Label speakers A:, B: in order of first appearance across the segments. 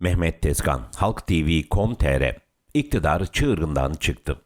A: Mehmet Tezkan, Halk TV.com.tr İktidar çığırından çıktı.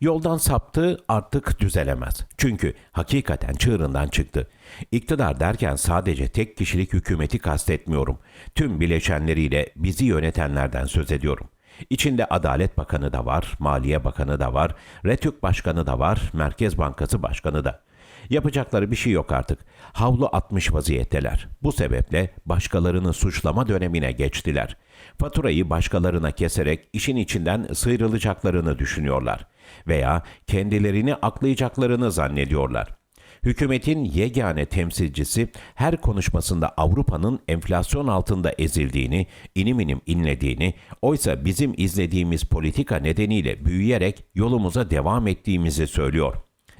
A: Yoldan saptı artık düzelemez. Çünkü hakikaten çığırından çıktı. İktidar derken sadece tek kişilik hükümeti kastetmiyorum. Tüm bileşenleriyle bizi yönetenlerden söz ediyorum. İçinde Adalet Bakanı da var, Maliye Bakanı da var, RETÜK Başkanı da var, Merkez Bankası Başkanı da. Yapacakları bir şey yok artık. Havlu atmış vaziyetteler. Bu sebeple başkalarını suçlama dönemine geçtiler. Faturayı başkalarına keserek işin içinden sıyrılacaklarını düşünüyorlar veya kendilerini aklayacaklarını zannediyorlar. Hükümetin yegane temsilcisi her konuşmasında Avrupa'nın enflasyon altında ezildiğini, inim inim inlediğini, oysa bizim izlediğimiz politika nedeniyle büyüyerek yolumuza devam ettiğimizi söylüyor.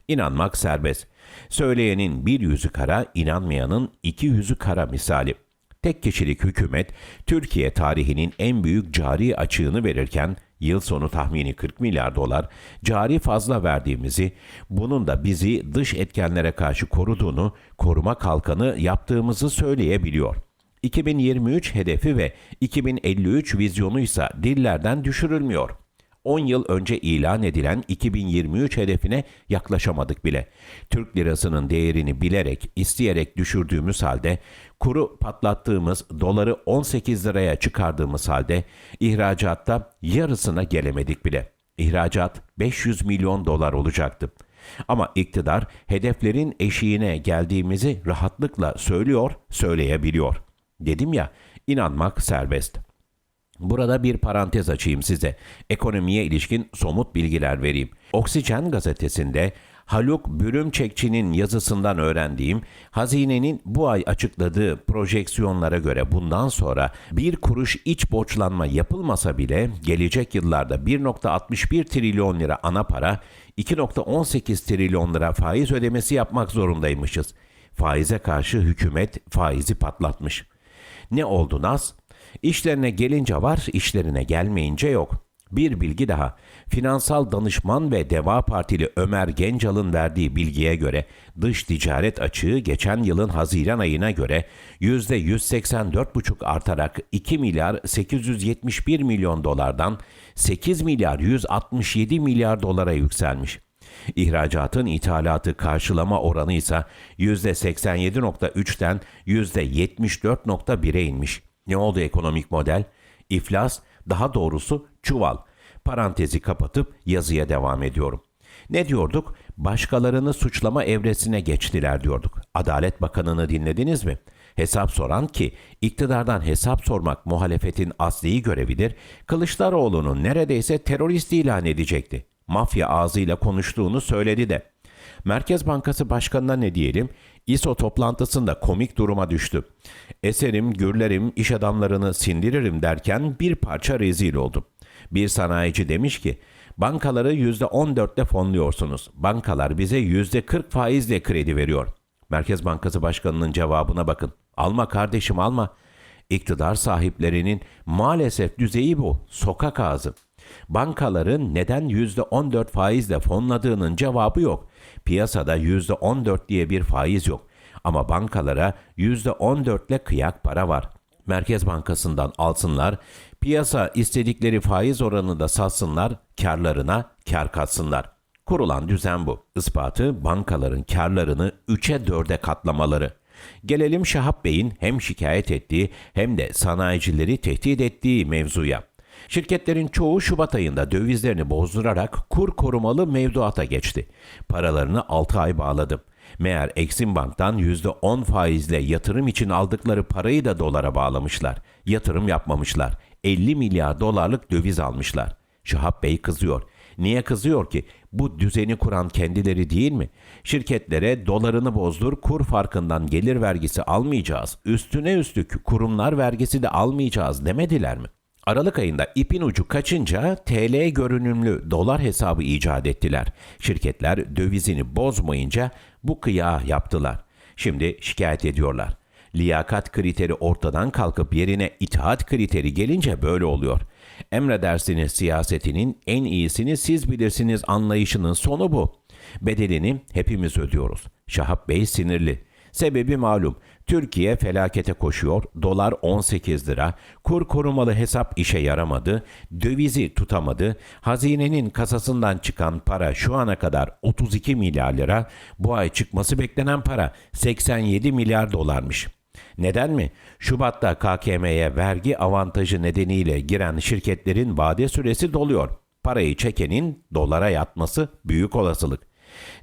A: İnanmak serbest. Söyleyenin bir yüzü kara, inanmayanın iki yüzü kara misali. Tek kişilik hükümet Türkiye tarihinin en büyük cari açığını verirken yıl sonu tahmini 40 milyar dolar cari fazla verdiğimizi, bunun da bizi dış etkenlere karşı koruduğunu, koruma kalkanı yaptığımızı söyleyebiliyor. 2023 hedefi ve 2053 vizyonu ise dillerden düşürülmüyor. 10 yıl önce ilan edilen 2023 hedefine yaklaşamadık bile. Türk lirasının değerini bilerek, isteyerek düşürdüğümüz halde, kuru patlattığımız doları 18 liraya çıkardığımız halde ihracatta yarısına gelemedik bile. İhracat 500 milyon dolar olacaktı. Ama iktidar hedeflerin eşiğine geldiğimizi rahatlıkla söylüyor, söyleyebiliyor. Dedim ya, inanmak serbest. Burada bir parantez açayım size. Ekonomiye ilişkin somut bilgiler vereyim. Oksijen gazetesinde Haluk Bürümçekçi'nin yazısından öğrendiğim hazinenin bu ay açıkladığı projeksiyonlara göre bundan sonra bir kuruş iç borçlanma yapılmasa bile gelecek yıllarda 1.61 trilyon lira ana para, 2.18 trilyon lira faiz ödemesi yapmak zorundaymışız. Faize karşı hükümet faizi patlatmış. Ne oldu Naz? İşlerine gelince var, işlerine gelmeyince yok. Bir bilgi daha. Finansal danışman ve Deva Partili Ömer Gencal'ın verdiği bilgiye göre dış ticaret açığı geçen yılın Haziran ayına göre %184,5 artarak 2 milyar 871 milyon dolardan 8 milyar 167 milyar dolara yükselmiş. İhracatın ithalatı karşılama oranı ise %87.3'ten %74.1'e inmiş. Ne oldu ekonomik model? İflas, daha doğrusu çuval. Parantezi kapatıp yazıya devam ediyorum. Ne diyorduk? Başkalarını suçlama evresine geçtiler diyorduk. Adalet Bakanı'nı dinlediniz mi? Hesap soran ki iktidardan hesap sormak muhalefetin asli görevidir. Kılıçdaroğlu'nun neredeyse terörist ilan edecekti. Mafya ağzıyla konuştuğunu söyledi de. Merkez Bankası Başkanı'na ne diyelim? İSO toplantısında komik duruma düştü. Eserim, gürlerim, iş adamlarını sindiririm derken bir parça rezil oldu. Bir sanayici demiş ki, bankaları %14'le fonluyorsunuz. Bankalar bize %40 faizle kredi veriyor. Merkez Bankası Başkanı'nın cevabına bakın. Alma kardeşim alma. İktidar sahiplerinin maalesef düzeyi bu. Sokak ağzı. Bankaların neden %14 faizle fonladığının cevabı yok. Piyasada %14 diye bir faiz yok. Ama bankalara %14 ile kıyak para var. Merkez Bankası'ndan alsınlar, piyasa istedikleri faiz oranını da satsınlar, karlarına kar katsınlar. Kurulan düzen bu. Ispatı bankaların karlarını 3'e 4'e katlamaları. Gelelim Şahap Bey'in hem şikayet ettiği hem de sanayicileri tehdit ettiği mevzuya. Şirketlerin çoğu Şubat ayında dövizlerini bozdurarak kur korumalı mevduata geçti. Paralarını 6 ay bağladı. Meğer Exim Bank'tan %10 faizle yatırım için aldıkları parayı da dolara bağlamışlar. Yatırım yapmamışlar. 50 milyar dolarlık döviz almışlar. Şahap Bey kızıyor. Niye kızıyor ki? Bu düzeni kuran kendileri değil mi? Şirketlere dolarını bozdur, kur farkından gelir vergisi almayacağız. Üstüne üstlük kurumlar vergisi de almayacağız demediler mi? Aralık ayında ipin ucu kaçınca TL görünümlü dolar hesabı icat ettiler. Şirketler dövizini bozmayınca bu kıya yaptılar. Şimdi şikayet ediyorlar. Liyakat kriteri ortadan kalkıp yerine itaat kriteri gelince böyle oluyor. Emredersiniz siyasetinin en iyisini siz bilirsiniz anlayışının sonu bu. Bedelini hepimiz ödüyoruz. Şahap Bey sinirli. Sebebi malum. Türkiye felakete koşuyor. Dolar 18 lira. Kur korumalı hesap işe yaramadı. Dövizi tutamadı. Hazinenin kasasından çıkan para şu ana kadar 32 milyar lira. Bu ay çıkması beklenen para 87 milyar dolarmış. Neden mi? Şubat'ta KKM'ye vergi avantajı nedeniyle giren şirketlerin vade süresi doluyor. Parayı çekenin dolara yatması büyük olasılık.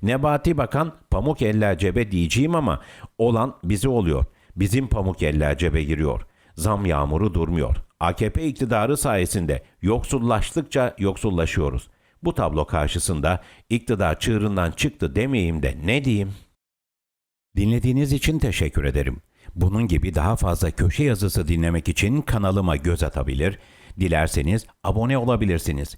A: Nebati Bakan pamuk eller cebe diyeceğim ama olan bizi oluyor. Bizim pamuk eller cebe giriyor. Zam yağmuru durmuyor. AKP iktidarı sayesinde yoksullaştıkça yoksullaşıyoruz. Bu tablo karşısında iktidar çığırından çıktı demeyeyim de ne diyeyim? Dinlediğiniz için teşekkür ederim. Bunun gibi daha fazla köşe yazısı dinlemek için kanalıma göz atabilir, dilerseniz abone olabilirsiniz.